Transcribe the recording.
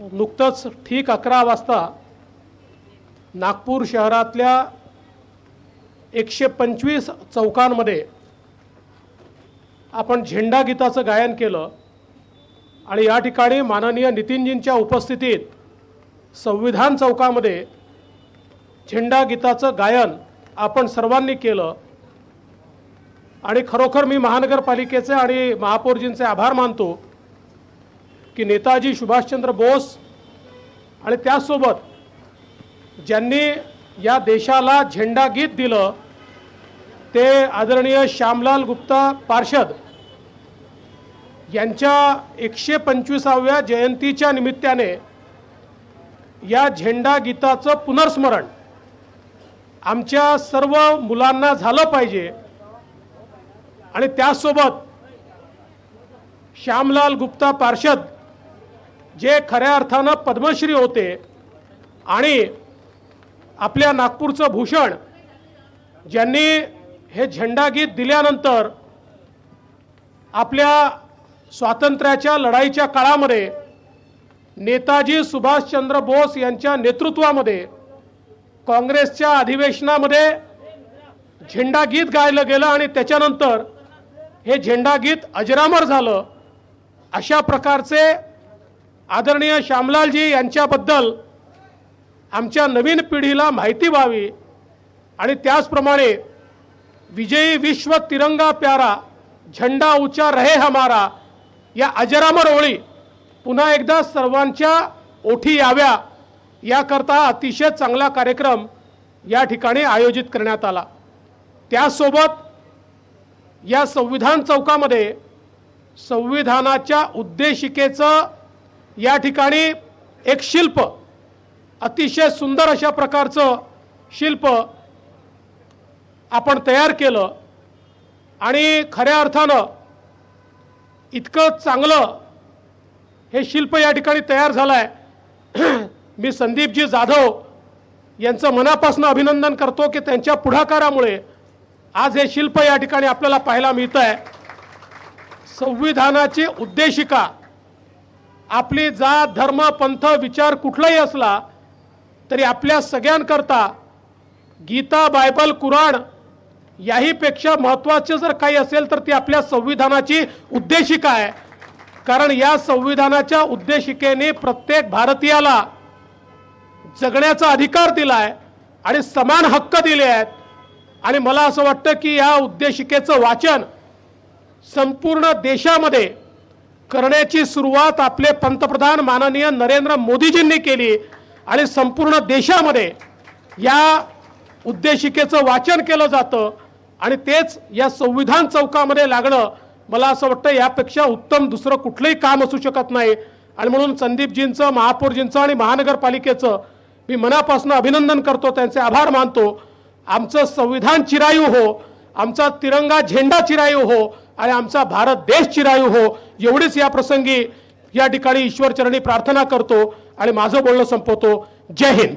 नुकतंच ठीक अकरा वाजता नागपूर शहरातल्या एकशे पंचवीस चौकांमध्ये आपण झेंडा गीताचं गायन केलं. आणि या ठिकाणी माननीय नितीनजींच्या उपस्थितीत संविधान चौकामध्ये झेंडा गीताचं गायन आपण सर्वांनी केलं. आणि खरोखर मी महानगरपालिकेचे आणि महापौरजींचे आभार मानतो. की नेताजी सुभाषचंद्र बोस आणि त्याचसोबत ज्यांनी या देशाला झेंडा गीत दिलं ते आदरणीय श्यामलाल गुप्ता पार्षद यांच्या एकशे पंचवीसाव्या जयंतीच्या निमित्ताने या झेंडा गीताचं पुनर्स्मरण आमच्या सर्व मुलांना झालं पाहिजे. आणि त्याचसोबत श्यामलाल गुप्ता पार्षद जे खऱ्या अर्थानं पद्मश्री होते आणि आपल्या नागपूरचं भूषण ज्यांनी हे झेंडा गीत दिल्यानंतर आपल्या स्वातंत्र्याच्या लढाईच्या काळामध्ये नेताजी सुभाषचंद्र बोस यांच्या नेतृत्वामध्ये काँग्रेसच्या अधिवेशनामध्ये झेंडा गीत गायलं गेलं आणि त्याच्यानंतर हे झेंडा गीत अजरामर झालं अशा प्रकारचे आदरणीय श्यामलालजी यांच्याबद्दल आमच्या नवीन पिढीला माहिती व्हावी आणि त्याचप्रमाणे विजयी विश्व तिरंगा प्यारा झंडा उचा रहे हमारा या अजरामर ओळी पुन्हा एकदा सर्वांच्या ओठी याव्या याकरता अतिशय चांगला कार्यक्रम या ठिकाणी आयोजित करण्यात आला. त्यासोबत या संविधान चौकामध्ये संविधानाच्या उद्देशिकेचं या ठिकाणी एक शिल्प अतिशय सुंदर अशा प्रकारचं शिल्प आपण तयार केलं. आणि खऱ्या अर्थानं इतकं चांगलं हे शिल्प या ठिकाणी तयार झालं आहे मी संदीपजी जाधव यांचं मनापासून अभिनंदन करतो की त्यांच्या पुढाकारामुळे आज हे शिल्प या ठिकाणी आपल्याला पाहायला मिळतं आहे संविधानाची उद्देशिका आपली जात धर्म पंथ विचार कुठलाही असला तरी आपल्या सगळ्यांकरता गीता बायबल कुराण याहीपेक्षा महत्त्वाचे जर काही असेल तर ती आपल्या संविधानाची उद्देशिका आहे. कारण या संविधानाच्या उद्देशिकेने प्रत्येक भारतीयाला जगण्याचा अधिकार दिला आहे आणि समान हक्क दिले आहेत. आणि मला असं वाटतं की या उद्देशिकेचं वाचन संपूर्ण देशामध्ये करण्याची सुरुवात आपले पंतप्रधान माननीय नरेंद्र मोदीजींनी केली आणि संपूर्ण देशामध्ये या उद्देशिकेचं वाचन केलं जातं आणि तेच या संविधान चौकामध्ये लागणं मला असं वाटतं यापेक्षा उत्तम दुसरं कुठलंही काम असू शकत नाही. आणि म्हणून संदीपजींचं महापौरजींचं आणि महानगरपालिकेचं मी मनापासून अभिनंदन करतो त्यांचे आभार मानतो. आमचं संविधान चिरायू हो. आमचा तिरंगा झेंडा चिरायू हो आणि आमचा भारत देश चिरायू हो एवढीच या प्रसंगी या ठिकाणी ईश्वरचरणी प्रार्थना करतो आणि माझं बोलणं संपवतो. जय हिंद.